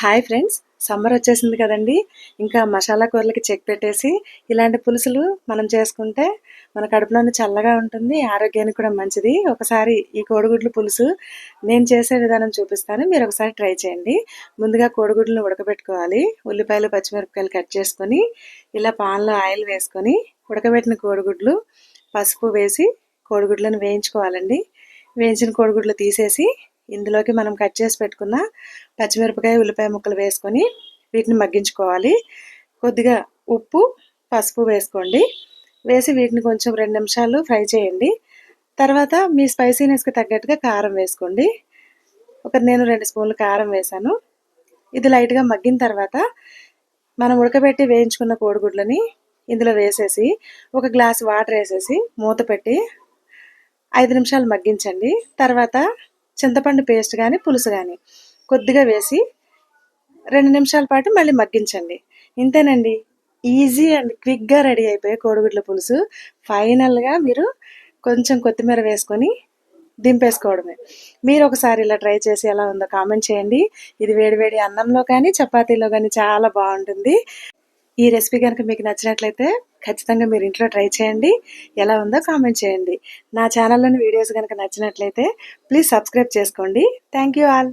Hi friends summer వచ్చేసింది కదండి. ఇంకా మసాలా కూరలకి చెక్ పెట్టేసి ఇలాంటి పులుసులు మనం చేసుకుంటే మన కడుపులోని చల్లగా ఉంటుంది ఆరోగ్యానికి కూడా మంచిది. ఒకసారి ఈ కోడిగుడ్లు పులుసు నేను చేసే విధానం చూపిస్తాను. మీరు ఒకసారి ట్రై చేయండి. ముందుగా కోడిగుడ్లను ఉడకబెట్టుకోవాలి. ఉల్లిపాయలు పచ్చిమిరపకాయలు కట్ చేసుకొని ఇలా పాన్లో ఆయిల్ వేసుకొని ఉడకబెట్టిన కోడిగుడ్లు పసుపు వేసి కోడిగుడ్లను వేయించుకోవాలండి. వేయించిన కోడిగుడ్లు తీసేసి ఇందులోకి మనం కట్ చేసి పెట్టుకున్న పచ్చిమిరపకాయ ఉల్లిపాయ ముక్కలు వేసుకొని వీటిని మగ్గించుకోవాలి. కొద్దిగా ఉప్పు పసుపు వేసుకోండి. వేసి వీటిని కొంచెం రెండు నిమిషాలు ఫ్రై చేయండి. తర్వాత మీ స్పైసీనెస్కి తగ్గట్టుగా కారం వేసుకోండి. ఒక నేను రెండు స్పూన్లు కారం వేసాను ఇది లైట్గా మగ్గిన తర్వాత మనం ఉడకబెట్టి వేయించుకున్న కోడిగుడ్లని ఇందులో వేసేసి ఒక గ్లాస్ వాటర్ వేసేసి మూత పెట్టి ఐదు నిమిషాలు మగ్గించండి. తర్వాత చింతపండు పేస్ట్ కానీ పులుసు కానీ కొద్దిగా వేసి రెండు నిమిషాల పాటు మళ్ళీ మగ్గించండి. ఇంతేనండి. Easy and. క్విక్గా రెడీ అయిపోయే కోడిగుడ్ల పులుసు. ఫైనల్గా మీరు కొంచెం కొత్తిమీర వేసుకొని దింపేసుకోవడమే. మీరు ఒకసారి ఇలా ట్రై చేసి ఎలా ఉందో కామెంట్ చేయండి. ఇది వేడివేడి అన్నంలో కానీ చపాతీలో కానీ చాలా బాగుంటుంది. ఈ రెసిపీ కనుక మీకు నచ్చినట్లయితే ఖచ్చితంగా మీరు ఇంట్లో ట్రై చేయండి. ఎలా ఉందో కామెంట్ చేయండి. నా ఛానల్లోని వీడియోస్ కనుక నచ్చినట్లయితే ప్లీజ్ సబ్స్క్రైబ్ చేసుకోండి. Thank you all.